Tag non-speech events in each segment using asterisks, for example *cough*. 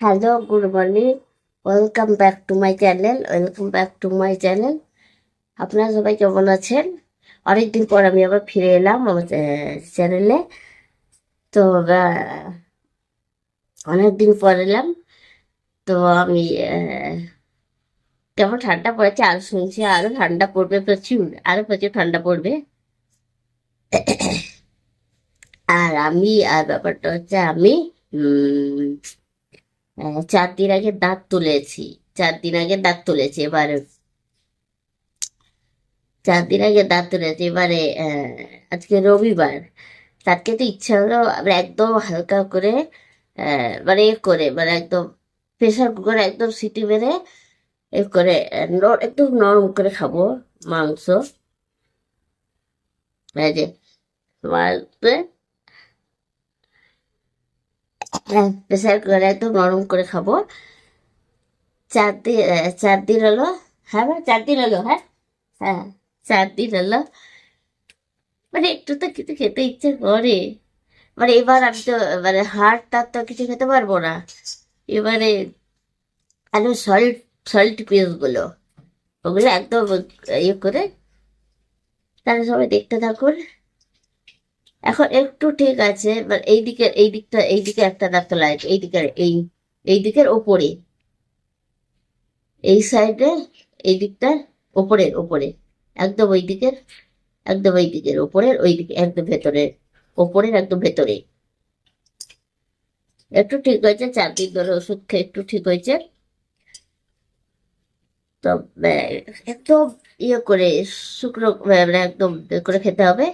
Hello good morning welcome back to my channel welcome back to my channel আপনারা সবাই কেমন আছেন? অনেকদিন পর আমি আবার ফিরে এলাম আমার চ্যানেলে তো অনেকদিন পর এলাম। তো আমি কেমন ঠান্ডা পড়েছে? আর শুনছি, আরও ঠান্ডা পড়বে প্রচুর, আরও প্রচুর ঠান্ডা পড়বে। আর আমি, আর ব্যাপারটা হচ্ছে আমি চার দিন আগে দাঁত তুলেছি। চার দিন আগে দাঁত তুলেছি এবারে। চার দিন আগে দাঁত তুলেছি এবারে আজকে রবিবার। আজকে তো ইচ্ছা হলো একদম হালকা করে মানে এ করে মানে একদম প্রেশার কুকারে একদম সিটি মেরে এ করে একদম নরম করে খাব মাংস। যে, মাংস। প্রেশার কুকারে একদম নরম করে খাব। চার দিন চার দিন হলো হ্যাঁ চার দিন হলো হ্যাঁ? হ্যাঁ চার দিন হলো। মানে একটু তো কিছু খেতে ইচ্ছে করে। মানে এবার আমি তো মানে হাড় টার তো কিছু খেতে পারব না। এবারে আলু সল্ট সল্ট পিসগুলো ওগুলো একদম ইয়ে করে তাহলে সবাই দেখতে থাকুন। এখন একটু ঠিক আছে মানে এই দিকে এই দিকটা এই দিকে একটা দাঁত লাইট এই দিকের এই এই দিকের ওপরে। এই সাইডে এই দিকটা ওপরের ওপরে। একদম ওই দিকের একদম ওই দিকের ওপরের ওই দিকে একদম ভেতরের ওপরের একদম ভেতরে একটু ঠিক হয়েছে চার দিন ধরে ওষুধ খেয়ে একটু ঠিক হয়েছে। তো একদম ইয়ে করে আহ, মানে একদম করে খেতে হবে।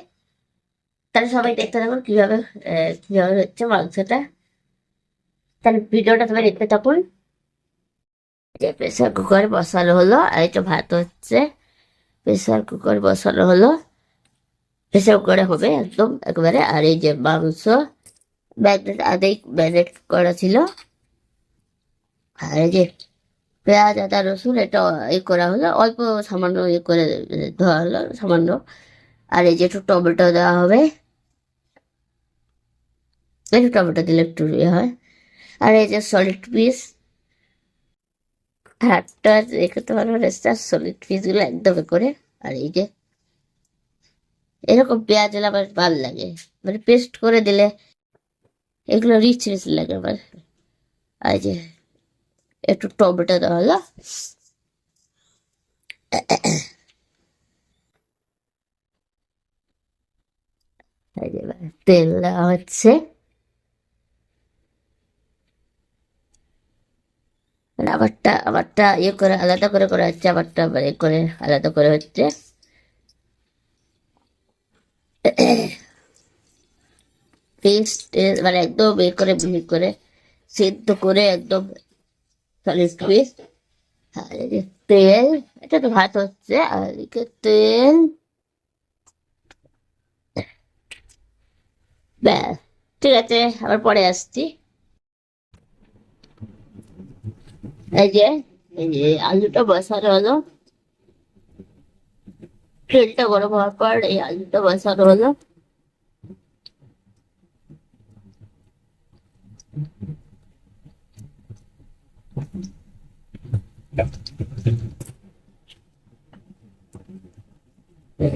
তাহলে সবাই দেখতে থাকুন কীভাবে কীভাবে হচ্ছে মাংসটা। তাহলে ভিডিওটা সবাই দেখতে থাকুন। যে প্রেসার কুকার বসানো হলো, আর এটা ভাত হচ্ছে প্রেসার কুকার বসানো হলো। প্রেসার কুকারে হবে একদম একেবারে, আর এই যে মাংস ম্যাগনেট আগেই ম্যাগনেট করা ছিল। আর এই যে পেঁয়াজ, আদা, রসুন এটা এ করা হলো, অল্প সামান্য ইয়ে করে ধোয়া হলো, সামান্য। আর এই যে একটু টমেটো দেওয়া হবে। একটু টমেটো দিলে একটু ইয়ে হয়। আর এই যে সলিড পিস হাতটা দেখতে পারব রেস্টার সলিড পিসগুলো একদম করে। আর এই যে, এরকম পেঁয়াজ হলে আমার ভালো লাগে। মানে পেস্ট করে দিলে এগুলো রিচ রিচ লাগে আমার। আর যে, একটু টমেটো দেওয়া হলো। তেল দেওয়া হচ্ছে। মানে আবারটা আবারটা ইয়ে করে, আলাদা করে করা হচ্ছে, আবারটা আবার এ করে, আলাদা করে হচ্ছে। পেস্ট মানে একদম এ করে মিহি করে, সেদ্ধ করে একদম সলিড পেস্ট তেল, এটা তো ভাত হচ্ছে, আর এদিকে তেল। ব্যাস, ঠিক আছে, আবার পরে আসছি। এই যে, এই আলুটা বসানো হলো। তেলটা গরম হওয়ার পর এই আলুটা বসানো হলো।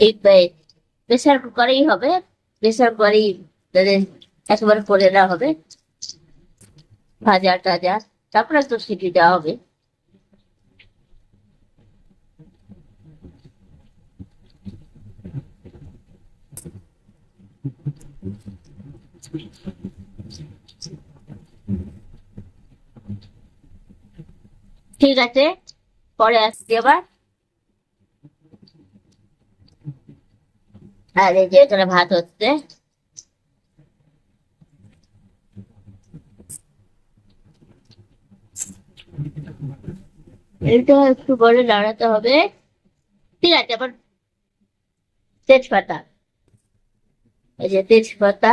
এই প্রেসার কুকারেই হবে। প্রেসার কুকারেই একেবারে করে দেওয়া হবে। ভাজা টাজা তারপরে তো সিটি দেওয়া হবে। ঠিক আছে, পরে আসছি আবার। এই যে এখানে ভাত হচ্ছে। এটা একটু করে দাঁড়াতে হবে। ঠিক আছে আবার তেজপাতা। এই যে তেজপাতা।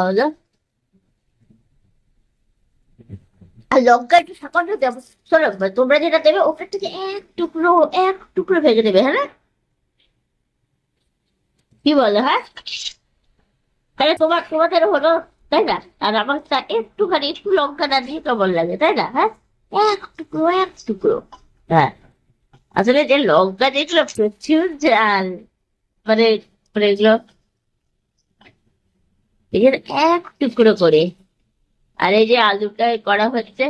হলো আর লঙ্কা একটু সামান্য দেবো। শোনো, তোমরা যেটা দেবে ওটার থেকে এক টুকরো এক টুকরো ভেজে দেবে হ্যাঁ? কি বলো হ্যাঁ? তাহলে তোমার, তোমাদের হলো তাই না? আর আমার তা একটুখানি একটু লঙ্কা না দিয়ে কেমন লাগে, তাই না? হ্যাঁ? এক টুকরো এক টুকরো। হ্যাঁ। আসলে যে লঙ্কা দেখল প্রচুর ঝাল মানে মানে এগুলো এক টুকরো করে। আর এই যে আলুটা করা হচ্ছে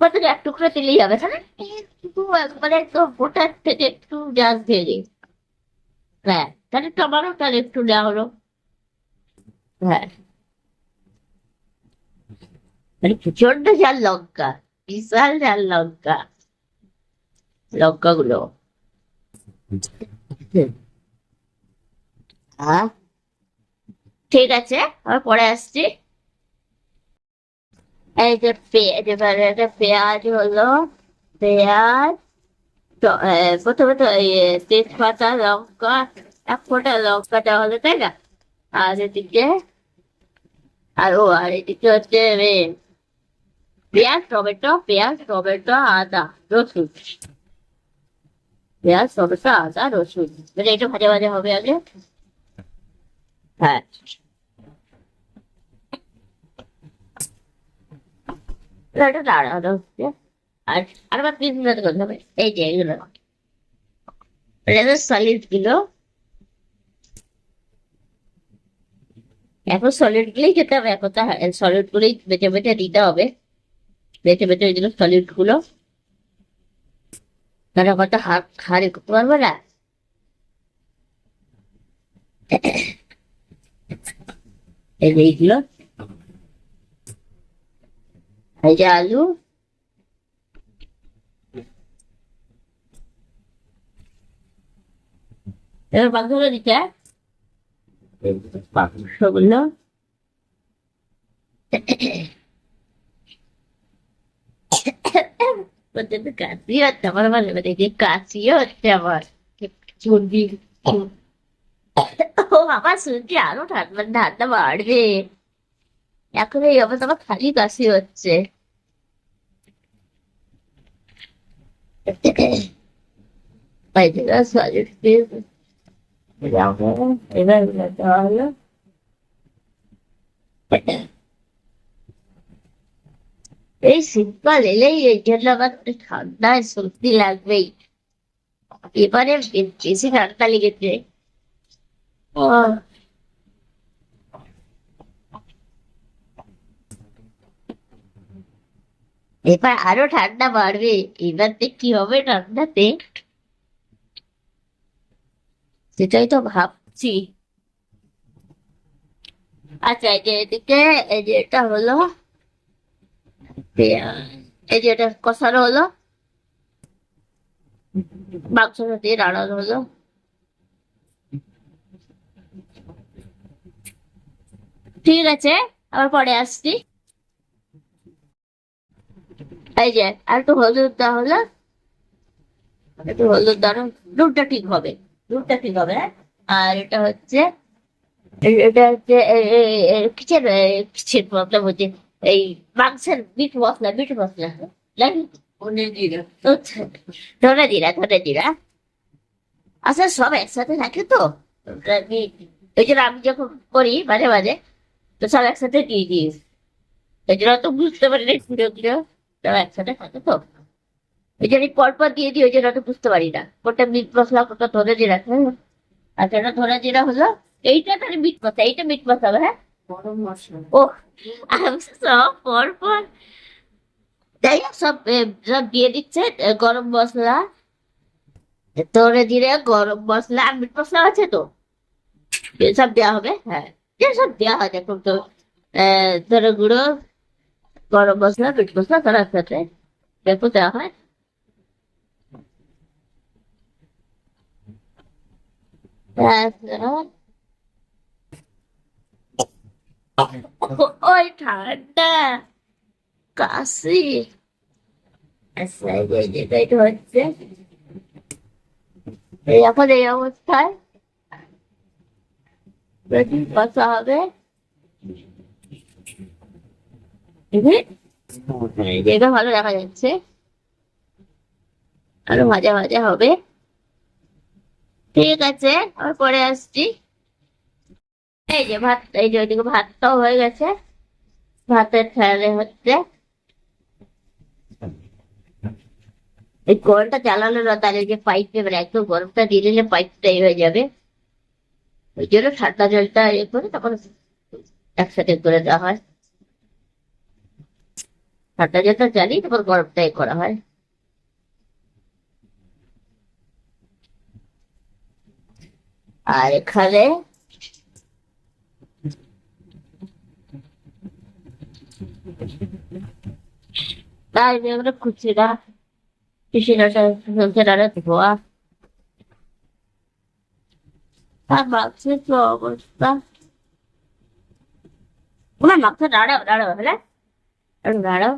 কত এক টুকরো দিলেই হবে, তাহলে একটু একবারে একদম গোটার থেকে একটু জাল দিয়ে দিই। হ্যাঁ তাহলে টমাটো তাহলে একটু দেওয়া হলো। হ্যাঁ। মানে প্রচণ্ড ঝাল লঙ্কা বিশাল ঝাল লঙ্কা লঙ্কাগুলো হ্যাঁ ঠিক আছে আমি পরে আসছি। এই যে পেঁয়াজ হলো, পেঁয়াজ প্রথমে তো তেজপাতা, লঙ্কা, এক ফোঁটা লঙ্কাটা হলো, তাই না? আর এদিকে, আর ও, আর এদিকে হচ্ছে পেঁয়াজ টমেটো পেঁয়াজ টমেটো আদা রসুন পেঁয়াজ টমেটো আদা রসুন মানে একটু ভাজা ভাজা হবে আগে হ্যাঁ এটা দাঁড়ানো আর আর মিলাতে করতে হবে এই যে সলিডগুলো এখন সলিড গুলোই খেতে হবে এখন তো সলিড গুলোই বেটে বেটে দিতে হবে বেটে বেটে ওইগুলো সলিডগুলো। তাহলে কত হাড়ি করতে পারবে না? এই যে এইগুলো। এই যে আলু। এবার মাংসগুলো দিতে। হয়। হচ্ছে আমার মাঝে মাঝে যে কাশিও হচ্ছে আমার চর্বি ও আমার শুনছি আরও ঠান্ডা ঠান্ডা বাড়বে এখন এই অবস্থা আমার খালি কাশি হচ্ছে এবার এই শীতকাল এলেই এই জন্য আমার ঠান্ডায় সর্দি লাগবেই এবারে বেশি ঠান্ডা লেগেছে এবার আরও ঠান্ডা বাড়বে এবারতে কি হবে ঠান্ডাতে সেটাই তো ভাবছি আচ্ছা এই এদিকে এটা হলো পেঁয়াজ এই যে এটা কষানো হলো মাংসটা দিয়ে রান্নানো হলো ঠিক আছে আবার পরে আসছি এই যে আর একটু হলুদ দেওয়া হলো একটু হলুদ দেওয়া দুধটা ঠিক হবে দুধটা ঠিক হবে হ্যাঁ? আর এটা হচ্ছে এটা হচ্ছে এ, কিসের প্রবলেম হচ্ছে এই মাংসের বিট মশলা বিট মশলা লাগে ধনে জিরা ধনে জিরা ধনে জিরা আচ্ছা সব একসাথে থাকে তো ওটা আমি ওই জন্য আমি যখন করি মাঝে মাঝে তো সব একসাথে দিয়ে দিই ওই জন্য তো বুঝতে পারি না ঘুরে ঘুরে সব একসাথে থাকে তো ওই জন্য পর পর দিয়ে দিই ওই জন্য তো বুঝতে পারি না কোনটা মিট মশলা কোনটা ধনে জিরা হ্যাঁ আর এটা ধনে জিরা হলো এইটা তাহলে মিট মশলা এইটা মিট মশলা হবে, হ্যাঁ গরম মশলা। দিয়ে দিচ্ছে গরম মশলা। মিট মশলা আছে তো? সব দেওয়া হবে? হ্যাঁ সব দেওয়া হয় এখন তো। ধরে গুঁড়ো, গরম মশলা, মিট মশলা, তার সাথে দেখো দেওয়া হয়। তারপর ওই ঠান্ডা কাশি আচ্ছা ভালো দেখা যাচ্ছে আরও ভাজা ভাজা হবে ঠিক আছে আমি পরে আসছি এই যে ভাত, এই যে ওইদিকে ভাতটাও হয়ে গেছে। ভাতের ফেলে হচ্ছে। এই কলটা চালানো না, তাহলে যে পাইপে মানে একদম গরমটা দিয়ে দিলে পাইপটা এই হয়ে যাবে। ওই জন্য ঠান্ডা জলটা ইয়ে করে তখন একসাথে করে দেওয়া হয়। ঠান্ডা জলটা জ্বালিয়ে তারপর গরমটা এ করা হয়। আর এখানে তাই এগুলো খুচিরা পিসিরা ছেলেরা ধোয়া তার মাছের কি অবস্থা ওনার মাথা দাঁড়াও দাঁড়াও হলে একটু দাঁড়াও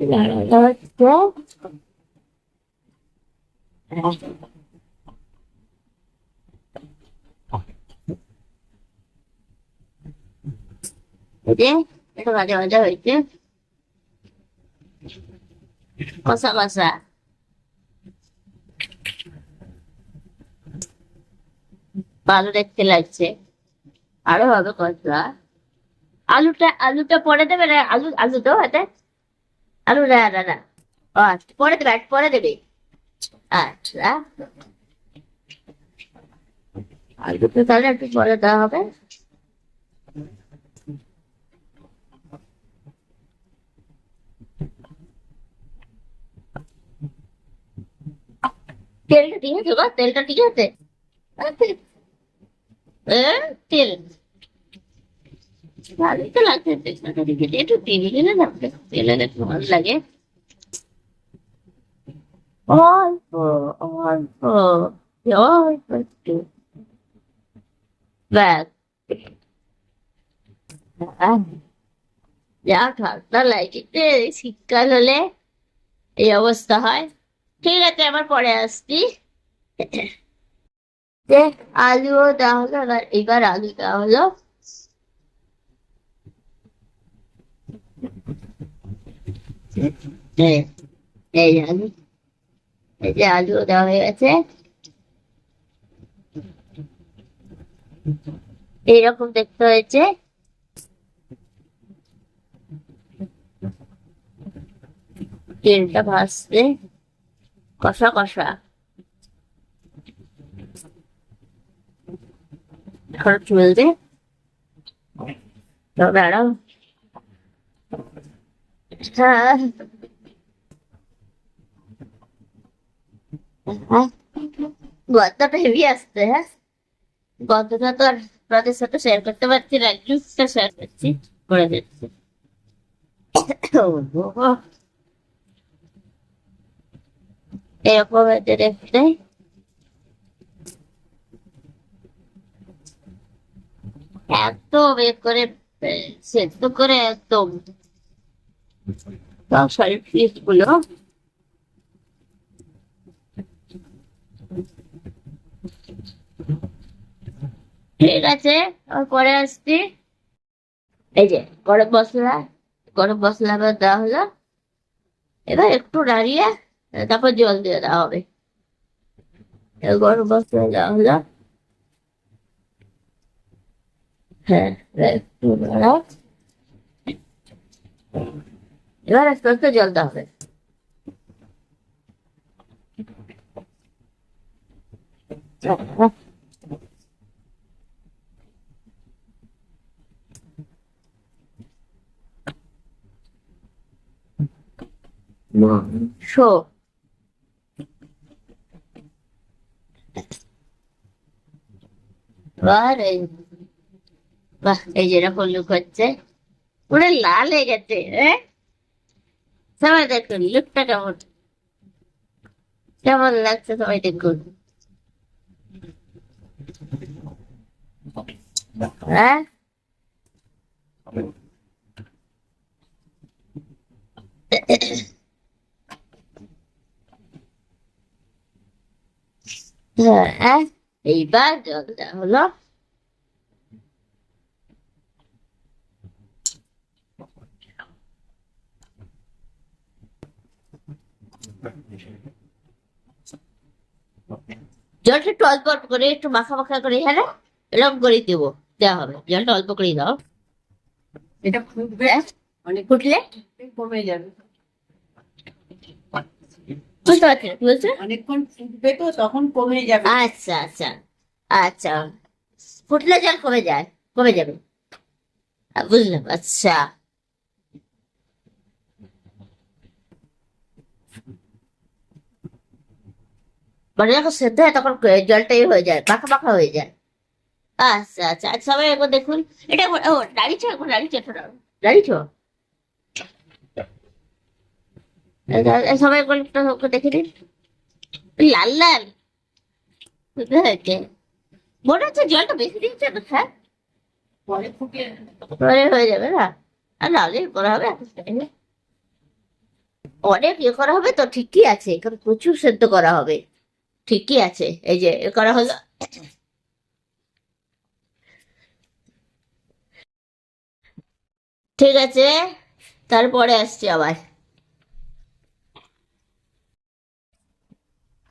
দাঁড়াও হচ্ছে এই কষা কষা ভালো দেখতে লাগছে আরও হবে কষা আলুটা আলুটা পরে দেবে না আলু আলু তো হাতে আলু না না আচ্ছা পরে দেবে পরে দেবে আচ্ছা আলুটা তাহলে একটু পরে দেওয়া হবে তেলটা ঠিক আছে তেলটা ঠিক আছে। তেল। ভালোই তো লাগছে একটু তেল দিলে না, তেলে একটু ভালো লাগে। অল্প অল্প অল্প একটু। ব্যাস। যা ঠান্ডা লাগছে শীতকাল হলে এই অবস্থা হয়। ঠিক আছে আবার পরে আসছি। যে আলুও দেওয়া হলো এবার এবার আলু দেওয়া হলো। এই আলু। এই যে আলুও দেওয়া হয়ে গেছে। এইরকম দেখতে হয়েছে। তেলটা ভাসছে কষা কষা। এখন তো দাঁড়াও। হ্যাঁ। হ্যাঁ। শেয়ার করতে পারছি না শেয়ার করে দিচ্ছি *coughs* সেদ্ধ করে ঠিক আছে পরে আসছি এই যে গরম মশলা গরম মশলা আবার দেওয়া হলো এবার একটু দাঁড়িয়ে তারপর জল দিয়ে দেওয়া হবে। গরম মশলা দেওয়া হলো। হ্যাঁ এবার আস্তে আস্তে জল দেওয়া হবে। শো। এবার এই বাহ এই যেরকম লুক হচ্ছে পুরো লাল হয়ে গেছে হ্যাঁ সবাই দেখুন লুকটা কেমন কেমন লাগছে সবাই দেখুন হ্যাঁ হ্যাঁ এইবার জলটা হলো জলটা একটু অল্প অল্প করে একটু মাখা মাখা করে এখানে এরকম করে দেবো। দেওয়া হবে। জলটা অল্প করেই দাও। এটা ফুটবে হ্যাঁ? অনেক ফুটলে কমে যাবে। বুঝতে পারছি বলছো? অনেকক্ষণ ফুটবে তো তখন কমে যাবে। আচ্ছা আচ্ছা আচ্ছা। ফুটলে জল কমে যায় কমে যাবে। বুঝলাম আচ্ছা। মানে যখন সেদ্ধ হয় তখন জলটাই হয়ে যায় পাখা মাখা হয়ে যায়। আচ্ছা আচ্ছা আচ্ছা সবাই একবার দেখুন। এটা একবার- ও দাঁড়িয়েছো একবার দাঁড়িয়েছো একটু দাঁড়াও। দাঁড়িয়েছো এই দা- এই সবাই ওকে দেখে দিন। লাল লাল। হয়েছে মনে হচ্ছে জলটা বেশি দিচ্ছে স্যার হয়ে? যাবে। না? আর হবে অনেক ইয়ে করা হবে তো, ঠিকই আছে। এখানে প্রচুর সেদ্ধ করা হবে। ঠিকই আছে। এই যে, এ করা হলো। ঠিক আছে। তারপরে আসছি আবার।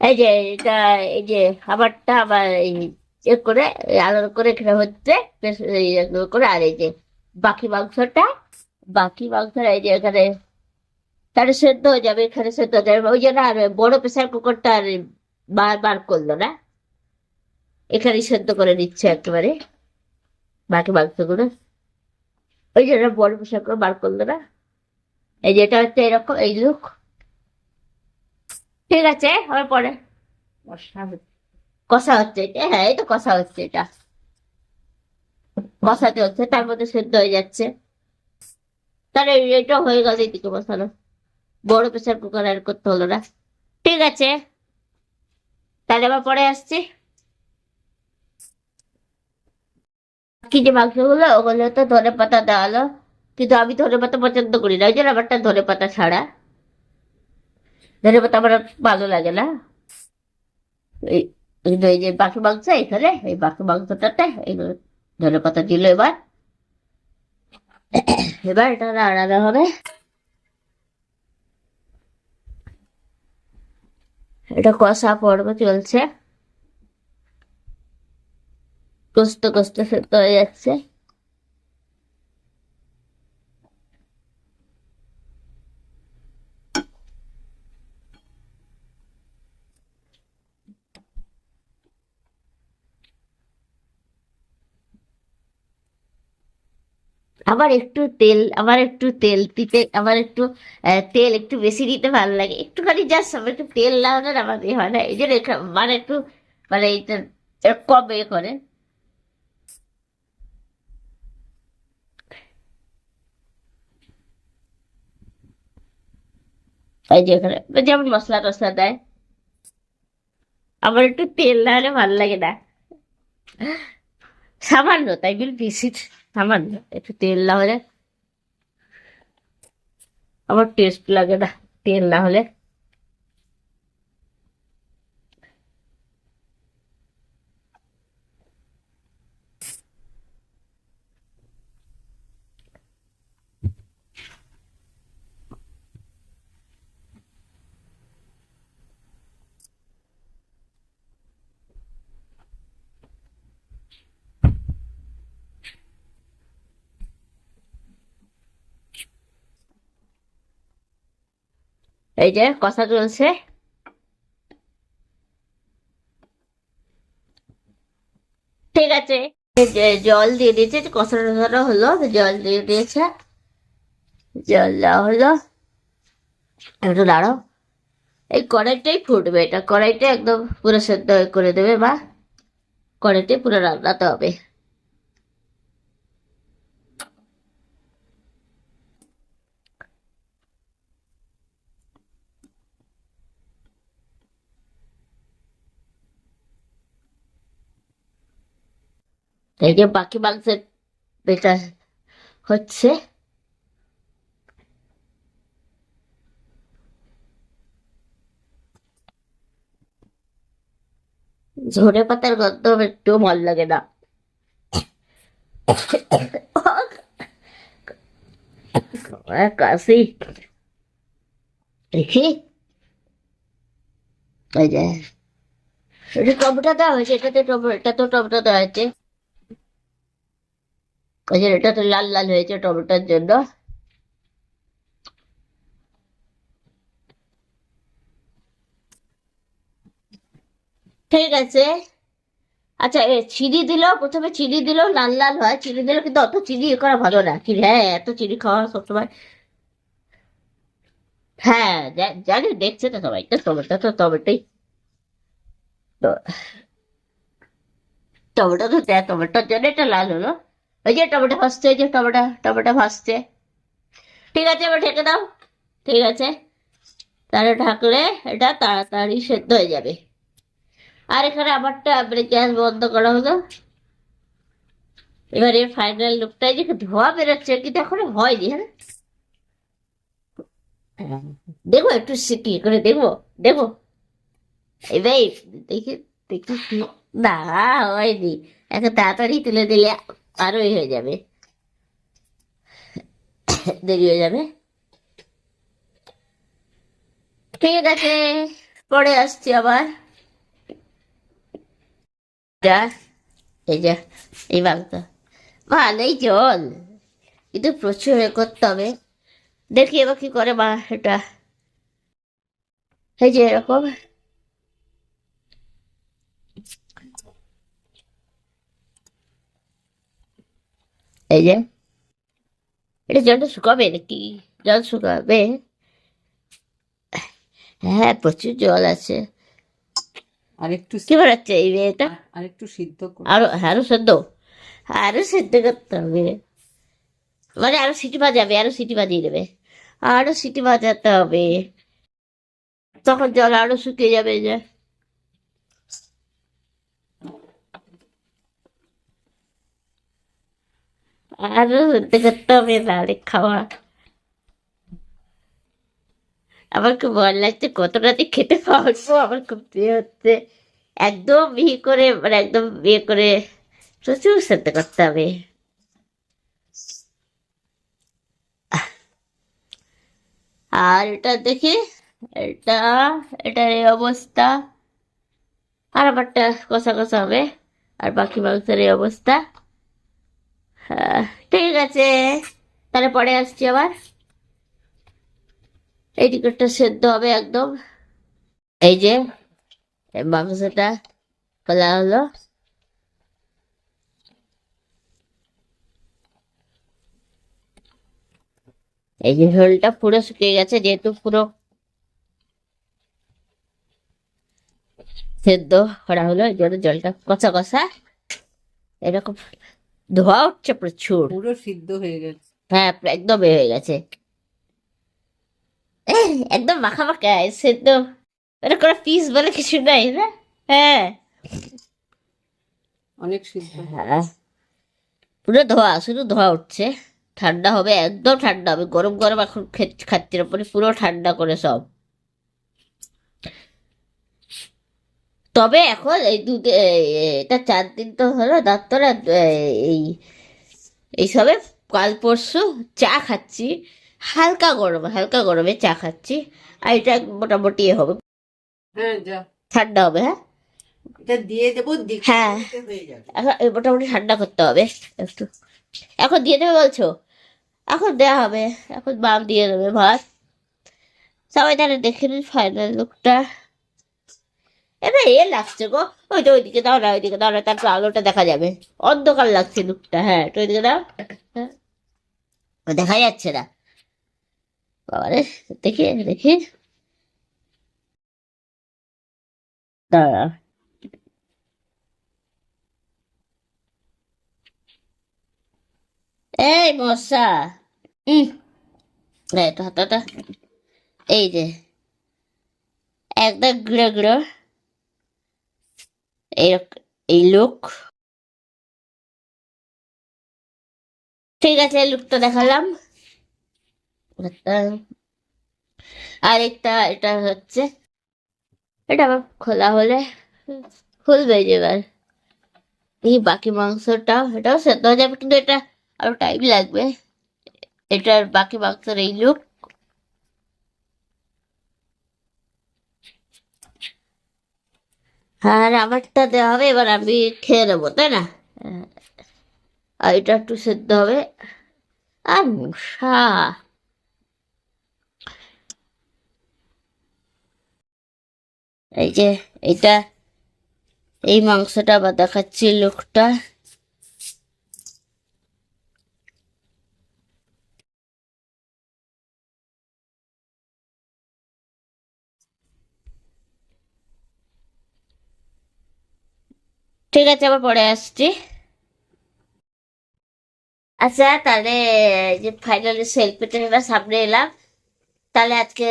এই যে এটা, এই যে খাবারটা আবার এই এ করে এই আলাদা করে এখানে হচ্ছে এগুলো করে, আর এই যে বাকি মাংসটা বাকি মাংসটা এই যে এখানে তাহলে সেদ্ধ হয়ে যাবে, এখানে সেদ্ধ হয়ে যাবে। ওই জন্য আর বড় প্রেসার কুকারটা আর বার বার করল না। এখানেই সেদ্ধ করে নিচ্ছে একেবারে বাকি মাংসগুলো। ওই জন্য বড় প্রেসার কুকার বার করল না। এই যে এটা হচ্ছে এরকম, এই লুক ঠিক আছে হবে পরে। কষা হচ্ছে। এটা? হ্যাঁ এই তো কষা হচ্ছে এটা। কষাতে হচ্ছে তার মধ্যে সেদ্ধ হয়ে যাচ্ছে। তাহলে এটা হয়ে গেল এদিকে বসানো। বড় প্রেসার কুকার আর করতে হলো না। ঠিক আছে। তাহলে আবার পরে আসছি। কি যে মাংসগুলো ওগুলো তো ধনে পাতা দেওয়ালো কিন্তু আমি ধনে পাতা পছন্দ করি না ওই জন্য আমারটা ধনে পাতা ছাড়া। ধনে পাতা আমার ভালো লাগে না। এই কিন্তু এই যে বাকি মাংস এখানে, এই বাকি মাংসটাতে, এই ধনে পাতা দিল এবার। এবার এটা রান্না হবে। এটা কষা পর্ব চলছে। কষতে কষতে সেদ্ধ হয়ে যাচ্ছে। আবার একটু তেল, আবার একটু তেল দিতে, আবার একটু তেল একটু বেশি দিতে ভালো লাগে। একটুখানি জাস্ট আমার একটু তেল না হলে আমার ইয়ে হয় না। এই জন্য মানে একটু মানে এইটা কম ইয়ে করে। এই যে এখানে যেমন মশলা টসলা দেয়। আমার একটু তেল না হলে ভালো লাগে না। সামান্য, তাই বিল বেশি। সামান্য একটু তেল না হলে। আমার টেস্ট লাগে না তেল না হলে। এই যে কষা চলছে। ঠিক আছে জল দিয়ে দিয়েছে কষা টষাটা হলো জল দিয়ে দিয়েছে। জল দেওয়া হলো। একটু দাঁড়াও। এই কড়াইটাই ফুটবে, এটা কড়াইটা একদম পুরো সেদ্ধ করে দেবে বা কড়াইটাই পুরো রান্নাতে হবে। এই যে বাকি মাংসের এটা হচ্ছে। ধনে পাতার গন্ধ একটু ভালো লাগে না। কাশি দেখি। এই যে টমেটো দেওয়া হয়েছে, এটাতে টমেটো এটা তো টমেটো দেওয়া হয়েছে। যে এটা তো লাল লাল হয়েছে, টমেটোর জন্য। ঠিক আছে। আচ্ছা এ চিনি দিলেও, প্রথমে চিনি দিলেও লাল লাল হয়। চিনি দিলেও কিন্তু অত চিনি এ করা ভালো না। চিনি হ্যাঁ এত চিনি খাওয়া সবসময় হ্যাঁ জানি, দেখছে তো সবাই। তো টমেটো তো টমেটোই। টমেটো তো টমেটোর জন্য এটা লাল হলো। ওই যে টমেটো ভাসছে ওই যে টমেটো টমেটো ভাসছে ঠিক আছে, এবার ঢেকে দাও। ঠিক আছে। তাহলে ঢাকলে এটা তাড়াতাড়ি সেদ্ধ হয়ে যাবে। আর এখানে আমারটা মানে গ্যাস বন্ধ করা হলো। এবারে ফাইনাল লুকটা এই যে ধোয়া বেরোচ্ছে, কিন্তু এখনও হয়নি হ্যাঁ? দেখব একটু সিটি করে দেখব দেখব। এবার দেখি দেখি। না, হয়নি। এখন তাড়াতাড়ি তুলে দিলে। আরও হয়ে যাবে। দেরি হয়ে যাবে। ঠিক আছে, পরে আসছি আবার। এই যা, এই বাংলা ভালোই জল। কিন্তু প্রচুর করতে হবে। দেখি এবার কি করে মা এটা। এই যে এরকম। এই যে এটা জলটা শুকাবে নাকি জল শুকাবে হ্যাঁ প্রচুর জল আছে আর একটু কি বেড়াচ্ছে এই মেয়েটা আর একটু সিদ্ধ করে আরও আরও সেদ্ধ আরও সেদ্ধ করতে হবে মানে আরও সিটি বাজাবে আরও সিটি বাজিয়ে দেবে আরও সিটি বাজাতে হবে তখন জল আরও শুকিয়ে যাবে যে আরও সেদ্ধ করতে হবে নাহলে খাওয়া। আমার খুব ভয় লাগছে কতটা খেতে পারব, আমার খুব ইয়ে হচ্ছে। একদম মিহি করে মানে একদম ইয়ে করে প্রচুর সেদ্ধ করতে হবে। আর এটা দেখি, এটা, এটার এই অবস্থা। আর আমারটা কষা কষা হবে, আর বাকি মাংসের এই অবস্থা। ঠিক আছে। তাহলে পরে আসছি আবার। এই টিকিটটা সেদ্ধ হবে একদম। এই যে মাংসটা খোলা হলো। এই যে ঝোলটা পুরো শুকিয়ে গেছে, যেহেতু পুরো সেদ্ধ করা হলো, এই জন্য জলটা কষা কষা। এরকম ধোয়া উঠছে প্রচুর। পুরো সিদ্ধ হয়ে গেছে। হ্যাঁ একদম হয়ে গেছে। একদম মাখা মাখা সেদ্ধ। এটা কোনো পিস বলে কিছু নাই না? হ্যাঁ। অনেক সিদ্ধ হ্যাঁ পুরো ধোয়া শুধু ধোয়া উঠছে। ঠান্ডা হবে একদম ঠান্ডা হবে। গরম গরম এখন খাচ্ছি না পুরো ঠান্ডা করে সব। তবে এখন এই দু দি- এ- এ- এটা চার দিন তো হলো ডাক্তারা এই এই সবে কাল পরশু চা খাচ্ছি হালকা গরম হালকা গরমে চা খাচ্ছি আর এটা মোটামুটি হবে। হ্যাঁ ঠান্ডা হবে হ্যাঁ? দিয়ে দেবো হ্যাঁ। হয়ে যাবে। এখন মোটামুটি ঠান্ডা করতে হবে একটু। এখন দিয়ে দেবে বলছো? এখন দেওয়া হবে এখন বাম দিয়ে দেবে ভাত। সবাই তাহলে দেখে নিন ফাইনাল লুকটা এবার এ লাগছে গো। ওই তো ওইদিকে না, ওইদিকে দাও না তারপর আলোটা দেখা যাবে। অন্ধকার লাগছে লুকটা হ্যাঁ তো ওইদিকে দাও হ্যাঁ। দেখা যাচ্ছে না। বাবারে, দেখি দেখি। দাঁড়া। এই মশা। উম। এই তো হাতাটা, এই যে। একদম গুঁড়ো গুঁড়ো। এই লুক ঠিক আছে লুকটা দেখালাম। আর একটা, এটা হচ্ছে। এটা আবার খোলা হলে খুলবে এবার। এই বাকি মাংসটাও এটাও সেদ্ধ হয়ে যাবে, কিন্তু এটা আরও টাইম লাগবে। এটার বাকি মাংসের এই লুক আর আমারটা দেওয়া হবে, এবার আমি খেয়ে নেব, তাই না? আর এটা একটু সেদ্ধ হবে। আর মশা। এই যে, এটা, এই মাংসটা আবার দেখাচ্ছি লোকটা। ঠিক আছে, আবার পরে আসছি। আচ্ছা তাহলে যে ফাইনালি সেলফিটা এবার সামনে এলাম। তাহলে আজকে,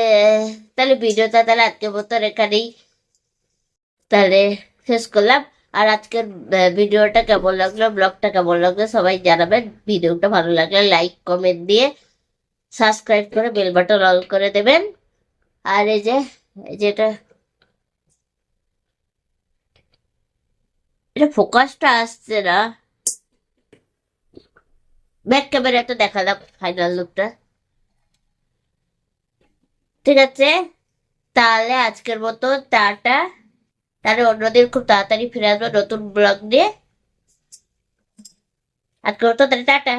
তাহলে ভিডিওটা তাহলে আজকের মতন এখানেই তাহলে শেষ করলাম। আর আজকের ভিডিওটা কেমন লাগল, ব্লগটা কেমন লাগল সবাই জানাবেন। ভিডিওটা ভালো লাগলে লাইক কমেন্ট দিয়ে সাবস্ক্রাইব করে বেল বাটন অল করে দেবেন। আর এই যে যেটা এটা ফোকাসটা আসছে না। ব্যাক ক্যামেরা তো দেখালাম ফাইনাল লুকটা ঠিক আছে? তাহলে আজকের মতো টাটা। তাহলে অন্যদিন খুব তাড়াতাড়ি ফিরে আসব নতুন ব্লগ নিয়ে। আজকের মতো তাহলে টাটা।